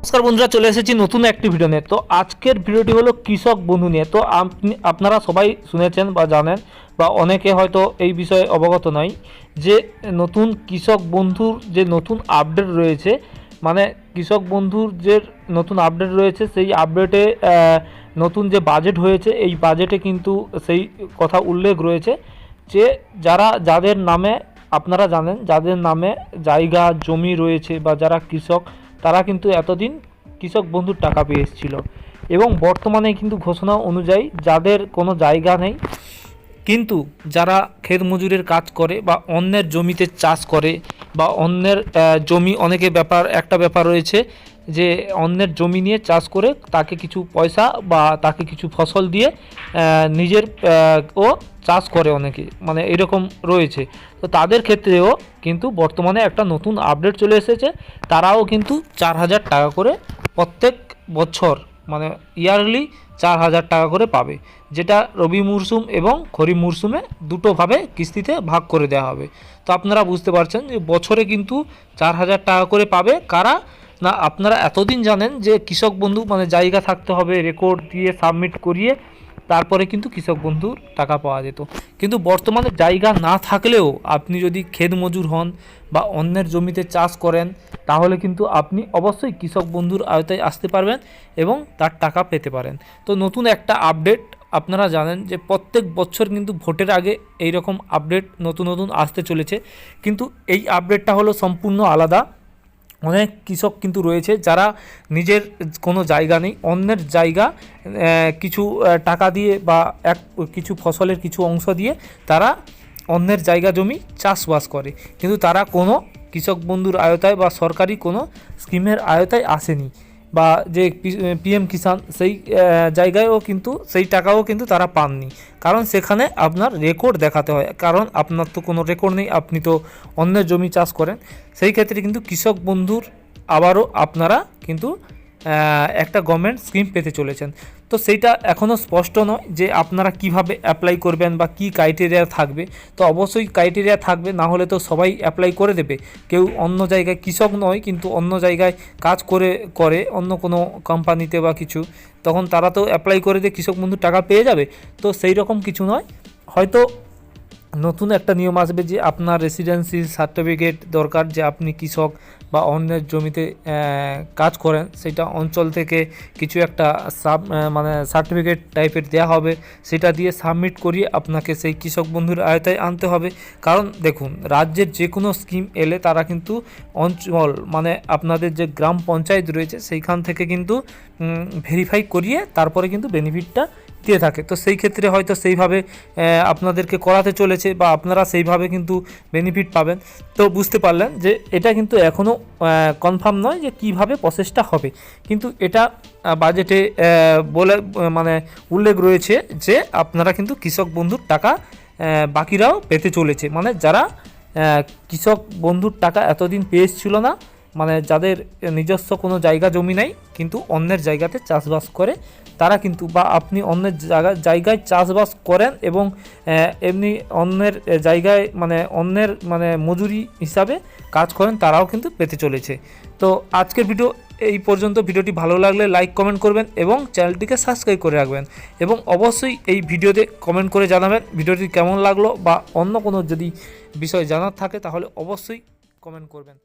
নমস্কার বন্ধুরা, চলে এসেছি নতুন একটি ভিডিও নিয়ে। তো আজকের ভিডিওটি হলো কৃষক বন্ধু নিয়ে। তো আপনি আপনারা সবাই শুনেছেন বা জানেন বা অনেকে হয়তো এই বিষয়ে অবগত নয় যে নতুন কৃষক বন্ধুর যে নতুন আপডেট রয়েছে মানে কৃষক বন্ধুর যে নতুন আপডেট রয়েছে, সেই আপডেটে নতুন যে বাজেট হয়েছে, এই বাজেটে কিন্তু সেই কথা উল্লেখ রয়েছে যে যারা যাদের নামে, আপনারা জানেন, যাদের নামে জায়গা, জমি রয়েছে বা যারা কৃষক তারা কিন্তু এতদিন কৃষক বন্ধুর টাকা পেয়ে এসেছিল। এবং বর্তমানে কিন্তু ঘোষণা অনুযায়ী যাদের কোনো জায়গা নেই, কিন্তু যারা ক্ষেত মজুরের কাজ করে বা অন্যের জমিতে চাষ করে বা অন্যের জমি অনেকে ব্যাপার, একটা ব্যাপার রয়েছে যে অন্যের জমি নিয়ে চাষ করে তাকে কিছু পয়সা বা তাকে কিছু ফসল দিয়ে নিজের ও চাষ করে অনেকে মানে এরকম রয়েছে। তো তাদের ক্ষেত্রেও কিন্তু বর্তমানে একটা নতুন আপডেট চলে এসেছে। তারাও কিন্তু চার হাজার টাকা করে প্রত্যেক বছর মানে ইয়ারলি চার হাজার টাকা করে পাবে, যেটা রবি মরশুম এবং খরিফ মরশুমে দুটোভাবে কিস্তিতে ভাগ করে দেওয়া হবে। তো আপনারা বুঝতে পারছেন যে বছরে কিন্তু চার হাজার টাকা করে পাবে কারা? না, আপনারা এতদিন জানেন যে কৃষক বন্ধু মানে জায়গা থাকতে হবে রেকর্ড দিয়ে সাবমিট করিয়ে তারপরে কিন্তু কৃষক বন্ধুর টাকা পাওয়া যেত। কিন্তু বর্তমানে জায়গা না থাকলেও আপনি যদি ক্ষেত মজুর হন বা অন্যের জমিতে চাষ করেন তাহলে কিন্তু আপনি অবশ্যই কৃষক বন্ধুর আওতায় আসতে পারবেন এবং তার টাকা পেতে পারেন। তো নতুন একটা আপডেট আপনারা জানেন যে প্রত্যেক বছর কিন্তু ভোটের আগে এই রকম আপডেট নতুন নতুন আসতে চলেছে। কিন্তু এই আপডেটটা হলো সম্পূর্ণ আলাদা। অনেক কৃষক কিন্তু রয়েছে যারা নিজের কোনো জায়গা নেই, অন্যের জায়গা কিছু টাকা দিয়ে বা এক, কিছু ফসলের কিছু অংশ দিয়ে তারা অন্যের জায়গা জমি চাষবাস করে। কিন্তু তারা কোনো কৃষক বন্ধুর আয়তায় বা সরকারি কোনো স্কিমের আয়তায় আসেনি। বা যে পিএম কিষাণ সেই জায়গায়ও কিন্তু, সেই টাকাও কিন্তু তারা পাননি। কারণ সেখানে আপনার রেকর্ড দেখাতে হয়। কারণ আপনার তো কোনো রেকর্ড নেই, আপনি তো অন্যের জমি চাষ করেন। সেই ক্ষেত্রে কিন্তু কৃষক বন্ধুর আবারও আপনারা কিন্তু একটা গভর্নমেন্ট স্কিম পেতে চলেছেন। তো সেইটা এখনও স্পষ্ট নয় যে আপনারা কীভাবে অ্যাপ্লাই করবেন বা কি ক্রাইটেরিয়া থাকবে। তো অবশ্যই ক্রাইটেরিয়া থাকবে, না হলে তো সবাই অ্যাপ্লাই করে দেবে। কেউ অন্য জায়গায় কৃষক নয়, কিন্তু অন্য জায়গায় কাজ করে করে অন্য কোনো কোম্পানিতে বা কিছু। তখন তারা তো অ্যাপ্লাই করে দিয়ে কৃষক বন্ধু টাকা পেয়ে যাবে। তো সেই রকম কিছু নয়। হয়তো নতুন একটা নিয়ম আসবে যে আপনার রেসিডেন্সি সার্টিফিকেট দরকার যে আপনি কৃষক বা অন্যের জমিতে কাজ করেন। সেটা অঞ্চল থেকে কিছু একটা সাব মানে সার্টিফিকেট টাইপের দেওয়া হবে। সেটা দিয়ে সাবমিট করিয়ে আপনাকে সেই কৃষক বন্ধুর আয়তায় আনতে হবে। কারণ দেখুন, রাজ্যের যে কোনো স্কিম এলে তারা কিন্তু অঞ্চল মানে আপনাদের যে গ্রাম পঞ্চায়েত রয়েছে, সেইখান থেকে কিন্তু ভেরিফাই করিয়ে তারপরে কিন্তু বেনিফিটটা দিয়ে থাকে। তো সেই ক্ষেত্রে হয়তো সেইভাবে আপনাদেরকে করাতে চলেছে বা আপনারা সেইভাবে কিন্তু বেনিফিট পাবেন। তো বুঝতে পারলেন যে এটা কিন্তু এখনও কনফার্ম নয় যে কীভাবে প্রসেসটা হবে। কিন্তু এটা বাজেটে বলে মানে উল্লেখ রয়েছে যে আপনারা কিন্তু কৃষক বন্ধুর টাকা বাকিরাও পেতে চলেছে। মানে যারা কৃষক বন্ধুর টাকা এতদিন পেয়েছিল না মানে যাদের নিজস্ব কোনো জায়গা, জমি নাই, কিন্তু অন্যের জায়গাতে চাষবাস করে, তারা কিন্তু বা আপনি অন্যের জায়গা, জায়গায় চাষবাস করেন এবং এমনি অন্যের জায়গায় মানে অন্যের মানে মজুরি হিসাবে কাজ করেন, তারাও কিন্তু পেতে চলেছে। তো আজকের ভিডিও এই পর্যন্ত। ভিডিওটি ভালো লাগলে লাইক, কমেন্ট করবেন এবং চ্যানেলটিকে সাবস্ক্রাইব করে রাখবেন এবং অবশ্যই এই ভিডিওতে কমেন্ট করে জানাবেন ভিডিওটি কেমন লাগল বা অন্য কোনো যদি বিষয় জানার থাকে তাহলে অবশ্যই কমেন্ট করবেন।